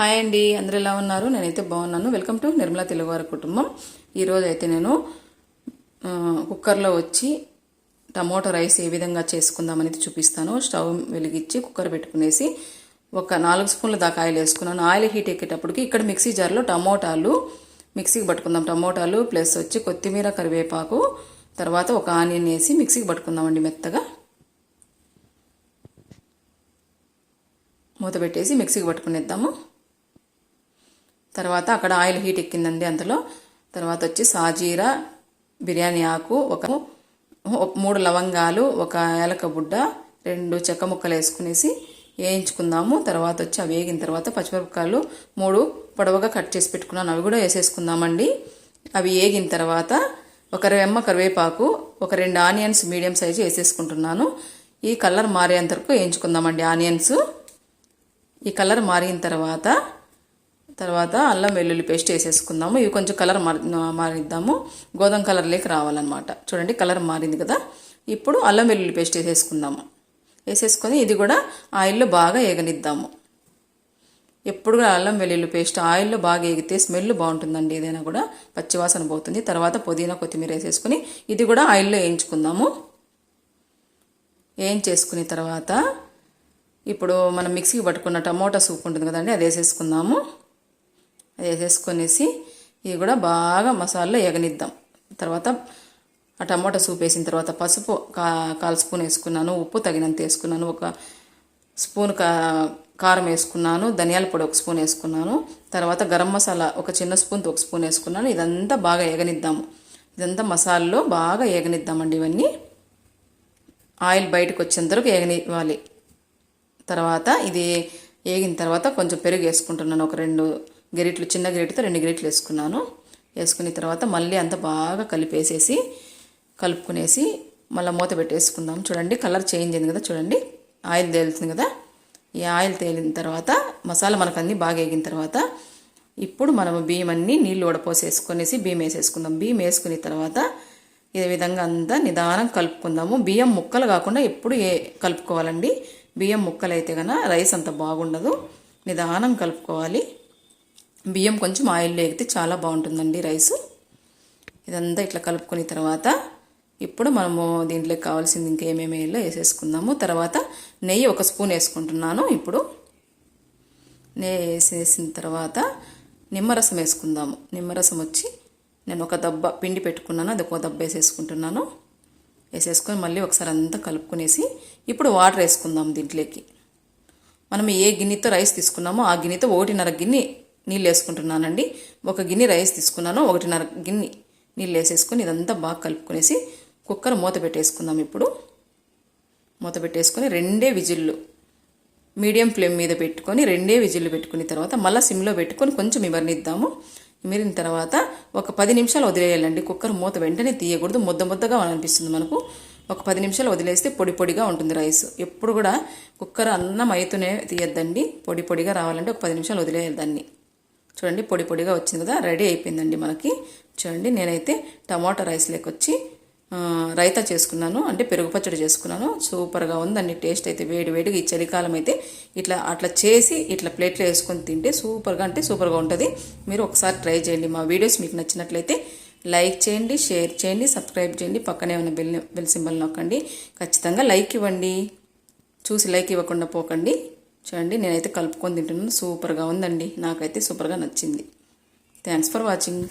Hi అండి అందరూ ఎలా ఉన్నారు? నేనైతే బాగున్నాను. వెల్కమ్ టు నిర్మలా తెలుగువారి కుటుంబం. ఈరోజు అయితే నేను కుక్కర్లో వచ్చి టమోటా రైస్ ఏ విధంగా చేసుకుందామనేది చూపిస్తాను. స్టవ్ వెలిగించి కుక్కర్ పెట్టుకునేసి ఒక నాలుగు స్పూన్ల దాకా ఆయిల్ వేసుకున్నాను. ఆయిల్ హీట్ ఎక్కేటప్పటికి ఇక్కడ మిక్సీ జార్లో టమోటాలు మిక్సీకి పట్టుకుందాం టమోటాలు ప్లస్ వచ్చి కొత్తిమీర కరివేపాకు తర్వాత ఒక ఆనియన్ వేసి మిక్సీకి పట్టుకుందామండి మెత్తగా. మూత పెట్టేసి మిక్సీకి పట్టుకునేద్దాము. తర్వాత అక్కడ ఆయిల్ హీట్ ఎక్కిందండి అందులో. తర్వాత వచ్చి సాజీరా బిర్యానీ ఆకు ఒక మూడు లవంగాలు ఒక ఏలక బుడ్డ రెండు చెక్క ముక్కలు వేసుకునేసి వేయించుకుందాము. తర్వాత వచ్చి అవి వేగిన తర్వాత పచ్చిమిరపకాయలు మూడు పొడవుగా కట్ చేసి పెట్టుకున్నాను. అవి కూడా వేసేసుకుందామండి. అవి వేగిన తర్వాత ఒక రెమ్మ కరివేపాకు ఒక రెండు ఆనియన్స్ మీడియం సైజు వేసేసుకుంటున్నాను. ఈ కలర్ మారేంత వరకు వేయించుకుందామండి ఆనియన్స్. ఈ కలర్ మారిన తర్వాత తర్వాత అల్లం వెల్లుల్లి పేస్ట్ వేసేసుకుందాము. ఇవి కొంచెం కలర్ మారి మారిద్దాము. గోధుమ కలర్లోకి రావాలన్నమాట. చూడండి కలర్ మారింది కదా. ఇప్పుడు అల్లం వెల్లుల్లి పేస్ట్ వేసేసుకుందాము. వేసేసుకొని ఇది కూడా ఆయిల్లో బాగా ఏగనిద్దాము. ఎప్పుడు కూడా అల్లం వెల్లుల్లి పేస్ట్ ఆయిల్లో బాగా ఎగితే స్మెల్ బాగుంటుందండి ఏదైనా కూడా. పచ్చివాసన పోతుంది. తర్వాత పుదీనా కొత్తిమీర వేసేసుకొని ఇది కూడా ఆయిల్లో వేయించుకుందాము. వేయించేసుకున్న తర్వాత ఇప్పుడు మనం మిక్సీకి పట్టుకున్న టమోటా సూప్ ఉంటుంది కదండి అది వేసేసుకుందాము. అది వేసేసుకొనేసి ఇది కూడా బాగా మసాలాలో ఎగనిద్దాం. తర్వాత ఆ టమోటా సూప్ వేసిన తర్వాత పసుపు కా కాల్ స్పూన్ వేసుకున్నాను ఉప్పు తగినంత వేసుకున్నాను ఒక స్పూన్ కా కారం వేసుకున్నాను ధనియాల పొడి ఒక స్పూన్ వేసుకున్నాను తర్వాత గరం మసాలా ఒక చిన్న స్పూన్తో ఒక స్పూన్ వేసుకున్నాను ఇదంతా బాగా ఎగనిద్దాము. ఇదంతా మసాలాలో బాగా ఏగనిద్దామండి ఇవన్నీ. ఆయిల్ బయటకు వచ్చేంత వరకు ఏగనివ్వాలి తర్వాత ఇది ఏగిన తర్వాత కొంచెం పెరుగు వేసుకుంటున్నాను ఒక రెండు గరిట్లు చిన్న గరిటతో రెండు గరిట్లు వేసుకున్నాను. వేసుకున్న తర్వాత మళ్ళీ అంతా బాగా కలిపేసేసి కలుపుకునేసి మళ్ళీ మూత పెట్టేసుకుందాం. చూడండి కలర్ చేంజ్ అయింది కదా చూడండి. ఆయిల్ తేలుతుంది కదా. ఈ ఆయిల్ తేలిన తర్వాత మసాలా మనకు అన్నీ బాగా వేగిన తర్వాత ఇప్పుడు మనము బియ్యం అన్నీ నీళ్ళు ఉడపోసేసుకొనేసి బియ్యం వేసేసుకుందాం. బియ్యం వేసుకున్న తర్వాత ఈ విధంగా అంతా నిదానం కలుపుకుందాము. బియ్యం ముక్కలు కాకుండా ఎప్పుడు ఏ కలుపుకోవాలండి? బియ్యం ముక్కలు అయితే కనుక రైస్ అంత బాగుండదు. నిదానం కలుపుకోవాలి. బియ్యం కొంచెం ఆయిల్లో ఎగితే చాలా బాగుంటుందండి రైస్. ఇదంతా ఇట్లా కలుపుకున్న తర్వాత ఇప్పుడు మనము దీంట్లోకి కావాల్సింది ఇంకేమేమి వేయాలో వేసేసుకుందాము. తర్వాత నెయ్యి ఒక స్పూన్ వేసుకుంటున్నాను ఇప్పుడు. నెయ్యి వేసేసిన తర్వాత నిమ్మరసం వేసుకుందాము. నిమ్మరసం వచ్చి నేను ఒక దబ్బ పిండి పెట్టుకున్నాను అది ఒక దబ్బ వేసేసుకుంటున్నాను. వేసేసుకొని మళ్ళీ ఒకసారి అంతా కలుపుకునేసి ఇప్పుడు వాటర్ వేసుకుందాం దీంట్లోకి. మనం ఏ గిన్నెతో రైస్ తీసుకున్నామో ఆ గిన్నెతో ఒకటిన్నర గిన్నె నీళ్ళు వేసుకుంటున్నానండి ఒక గిన్నె రైస్ తీసుకున్నాను. ఒకటిన్నర గిన్నె నీళ్ళు వేసేసుకుని ఇదంతా బాగా కలుపుకునేసి కుక్కర్ మూత పెట్టేసుకుందాం ఇప్పుడు. మూత పెట్టేసుకొని రెండే విజిల్లు మీడియం ఫ్లేమ్ మీద పెట్టుకొని రెండే విజిల్లు పెట్టుకున్న తర్వాత మళ్ళీ సిమ్లో పెట్టుకొని కొంచెం ఇమరనిద్దాము ఇమిరిన తర్వాత ఒక పది నిమిషాలు వదిలేయాలండి. కుక్కర్ మూత వెంటనే తీయకూడదు. ముద్ద ముద్దగా అనిపిస్తుంది మనకు. ఒక పది నిమిషాలు వదిలేస్తే పొడి పొడిగా ఉంటుంది రైస్. ఎప్పుడు కూడా కుక్కర్ అన్నం అయితేనే తీయద్దండి. పొడి పొడిగా రావాలంటే ఒక పది నిమిషాలు వదిలేయాలి దాన్ని. చూడండి పొడి పొడిగా వచ్చింది కదా రెడీ అయిపోయిందండి మనకి. చూడండి నేనైతే టమాటా రైస్ లేకొచ్చి రైతా చేసుకున్నాను అంటే పెరుగు పచ్చడి చేసుకున్నాను. సూపర్గా ఉందండి టేస్ట్ అయితే వేడి వేడిగా ఈ చలికాలం అయితే. ఇట్లా అట్లా చేసి ఇట్లా ప్లేట్లో వేసుకొని తింటే సూపర్గా అంటే సూపర్గా ఉంటుంది. మీరు ఒకసారి ట్రై చేయండి మా వీడియోస్ మీకు నచ్చినట్లయితే లైక్ చేయండి షేర్ చేయండి సబ్స్క్రైబ్ చేయండి పక్కనే ఉన్న బెల్ బెల్ సింబల్ నొక్కండి. ఖచ్చితంగా లైక్ ఇవ్వండి. చూసి లైక్ ఇవ్వకుండా పోకండి. చూడండి నేనైతే కలుపుకొని తింటున్నాను. సూపర్గా ఉందండి. నాకైతే సూపర్గా నచ్చింది. Thanks for watching